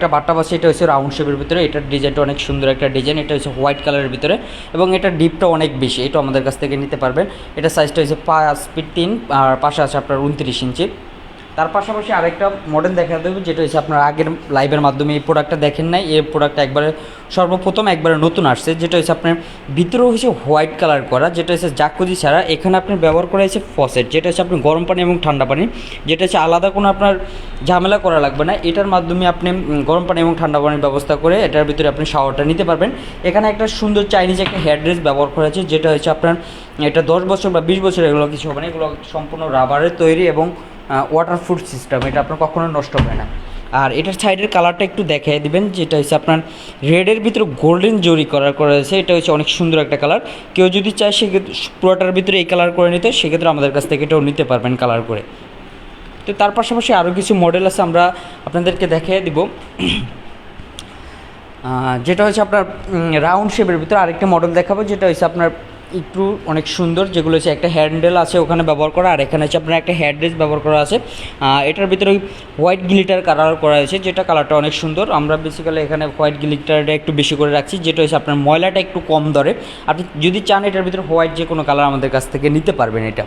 আরেকটা বাট্টা আছে এটা হচ্ছে রাউন্ড শেপের ভিতরে। এটার ডিজাইনটা অনেক সুন্দর একটা ডিজাইন এটা হচ্ছে হোয়াইট কালারের ভিতরে এবং এটা ডিপটা অনেক বেশি। এটা আমাদের কাছ থেকে নিতে পারবেন। এটা সাইজটা হচ্ছে পাঁচ ফিট তিন, আর পাশে আছে আপনার উনত্রিশ ইঞ্চি তার পাশাপাশি আরেকটা মডেল দেখা দেবে, যেটা হচ্ছে আপনার আগের লাইভের মাধ্যমে এই প্রোডাক্টটা দেখেন নাই। এই প্রোডাক্টটা একবারে সর্বপ্রথম একবারে নতুন আসছে, যেটা হচ্ছে আপনার ভিতরেও হচ্ছে হোয়াইট কালার করা, যেটা হচ্ছে জাকুজি ছাড়া। এখানে আপনি ব্যবহার করা হয়েছে ফসেট যেটা হচ্ছে আপনি গরম পানি এবং ঠান্ডা পানি। যেটা হচ্ছে আলাদা কোনো আপনার ঝামেলা করা লাগবে না। এটার মাধ্যমে আপনি গরম পানি এবং ঠান্ডা পানির ব্যবস্থা করে এটার ভিতরে আপনি শাওয়ারটা নিতে পারবেন। এখানে একটা সুন্দর চাইনিজ একটা হেয়ার ড্রেস ব্যবহার করা হয়েছে, যেটা হচ্ছে আপনার, এটা দশ বছর বা বিশ বছর এগুলো কিছু হবে না, এগুলো সম্পূর্ণ রাবারের তৈরি এবং ওয়াটারপ্রুফ সিস্টেম এটা আপনার কখনো নষ্ট হবে না। আর এটার সাইডের কালারটা একটু দেখিয়ে দিবেন, যেটা হচ্ছে আপনার রেডের ভিতরে গোল্ডেন জরি করার করা হয়েছে এটা হচ্ছে অনেক সুন্দর একটা কালার কেউ যদি চায় সেক্ষেত্রে পুরোটার ভিতরে এই কালার করে নিতে, সেক্ষেত্রে আমাদের কাছ থেকে এটাও নিতে পারবেন কালার করে। তো তার পাশাপাশি আরও কিছু মডেল আছে, আমরা আপনাদেরকে দেখিয়ে দিব। যেটা হচ্ছে আপনার রাউন্ড শেপের ভিতরে আরেকটা মডেল দেখাবো, যেটা হচ্ছে আপনার একটু অনেক সুন্দর, যেগুলো হচ্ছে একটা হ্যান্ডেল আছে ওখানে ব্যবহার করা, আর এখানে হচ্ছে আপনার একটা হেয়ার ড্রেস ব্যবহার করা আছে। এটার ভিতরে ওই হোয়াইট গ্লিটার কালার করা হয়েছে, যেটা কালারটা অনেক সুন্দর। আমরা বেসিক্যালি এখানে হোয়াইট গ্লিটারটা একটু বেশি করে রাখছি, যেটা হচ্ছে আপনার ময়লাটা একটু কম ধরে। আপনি যদি চান এটার ভিতরে হোয়াইট যে কোনো কালার আমাদের কাছ থেকে নিতে পারবেন এটা।